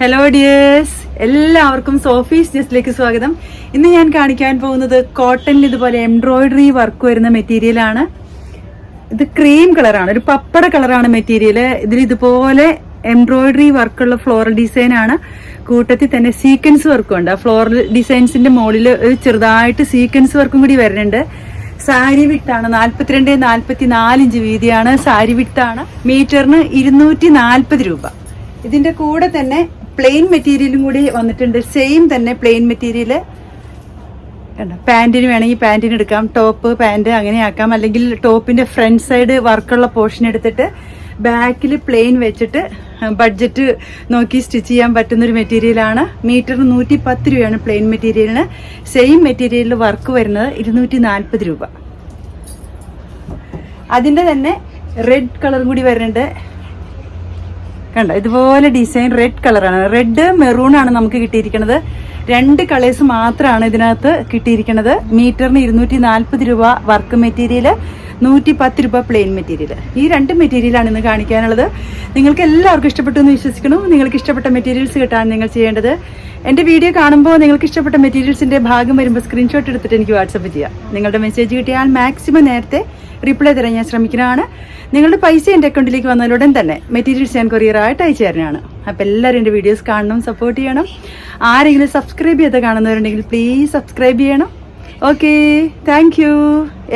Hello dears എല്ലാവർക്കും Sophie's ജസ്റ്റിലേക്ക് സ്വാഗതം. ഇന്ന് ഞാൻ കാണിക്കാൻ പോകുന്നത് കോട്ടണിൽ ഇതുപോലെ എംബ്രോയിഡറി വർക്ക് വരുന്ന മെറ്റീരിയലാണ് ഇത് ക്രീം കളറാണ് ഒരു പപ്പട കളറാണ് മെറ്റീരിയൽ ഇതിൽ ഇതുപോലെ എംബ്രോയിഡറി വർക്കുള്ള ഫ്ലോറൽ ഡിസൈൻ ആണ്. കൂട്ടത്തിൽ തന്നെ സീക്വൻസ് വർക്കും ഉണ്ട്. ആ ഫ്ലോറൽ ഡിസൈൻസിന്റെ മുകളിൽ ഒരു ചെറുതായിട്ട് സീക്വൻസ് വർക്കും കൂടി വരുന്നുണ്ട്. സാരി വിട്ടാണ് നാൽപ്പത്തിരണ്ട് നാൽപ്പത്തി നാല് ഇഞ്ച് വീതിയാണ്. സാരി വിട്ടാണ് മീറ്ററിന് ഇരുന്നൂറ്റി നാൽപ്പത് രൂപ. ഇതിന്റെ കൂടെ തന്നെ പ്ലെയിൻ മെറ്റീരിയലും കൂടി വന്നിട്ടുണ്ട്. സെയിം തന്നെ പ്ലെയിൻ മെറ്റീരിയൽ കണ്ടോ? പാന്റിന് വേണമെങ്കിൽ പാന്റിന് എടുക്കാം. ടോപ്പ് പാന്റ് അങ്ങനെ ആക്കാം. അല്ലെങ്കിൽ ടോപ്പിന്റെ ഫ്രണ്ട് സൈഡ് വർക്കുള്ള പോർഷൻ എടുത്തിട്ട് ബാക്കിൽ പ്ലെയിൻ വെച്ചിട്ട് ബഡ്ജറ്റ് നോക്കി സ്റ്റിച്ച് ചെയ്യാൻ പറ്റുന്നൊരു മെറ്റീരിയലാണ് മീറ്റർ നൂറ്റി പത്ത് രൂപയാണ് പ്ലെയിൻ മെറ്റീരിയലിന് സെയിം മെറ്റീരിയലിൽ വർക്ക് വരുന്നത് ഇരുന്നൂറ്റി നാൽപ്പത് രൂപ. അതിന്റെ തന്നെ റെഡ് കളറും കൂടി വരുന്നുണ്ട്. കണ്ടോ? ഇതുപോലെ ഡിസൈൻ റെഡ് കളറാണ് റെഡ് മെറൂൺ ആണ് നമുക്ക് കിട്ടിയിരിക്കുന്നത്. രണ്ട് കളേഴ്സ് മാത്രമാണ് ഇതിനകത്ത് കിട്ടിയിരിക്കുന്നത്. മീറ്ററിന് ഇരുന്നൂറ്റി നാൽപ്പത് രൂപ വർക്ക് മെറ്റീരിയൽ നൂറ്റി പത്ത് രൂപ പ്ലെയിൻ മെറ്റീരിയൽ ഈ രണ്ട് മെറ്റീരിയലാണ് ഇന്ന് കാണിക്കാനുള്ളത്. നിങ്ങൾക്ക് എല്ലാവർക്കും ഇഷ്ടപ്പെട്ടു എന്ന് വിശ്വസിക്കണം നിങ്ങൾക്ക് ഇഷ്ടപ്പെട്ട മെറ്റീരിയൽസ് കിട്ടാൻ നിങ്ങൾ ചെയ്യേണ്ടത് എന്റെ വീഡിയോ കാണുമ്പോൾ നിങ്ങൾക്ക് ഇഷ്ടപ്പെട്ട മെറ്റീരിയൽസിന്റെ ഭാഗം വരുമ്പോൾ സ്ക്രീൻഷോട്ട് എടുത്തിട്ട് എനിക്ക് വാട്സപ്പ് ചെയ്യാം. നിങ്ങളുടെ മെസ്സേജ് കിട്ടിയാൽ മാക്സിമം നേരത്തെ റിപ്ലൈ തരാൻ ഞാൻ ശ്രമിക്കുന്നതാണ്. നിങ്ങളുടെ പൈസ എന്റെ അക്കൗണ്ടിലേക്ക് വന്നതിലുടൻ തന്നെ മെറ്റീരിയൽസ് ഞാൻ കൊറിയറായിട്ട് അയച്ചു തരുന്നതാണ്. അപ്പോൾ എല്ലാവരും എന്റെ വീഡിയോസ് കാണണം സപ്പോർട്ട് ചെയ്യണം. ആരെങ്കിലും സബ്സ്ക്രൈബ് ചെയ്ത് കാണുന്നവരുണ്ടെങ്കിൽ പ്ലീസ് സബ്സ്ക്രൈബ് ചെയ്യണം. ഓക്കെ താങ്ക്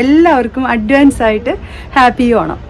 എല്ലാവർക്കും അഡ്വാൻസ് ആയിട്ട് ഹാപ്പി ഓണം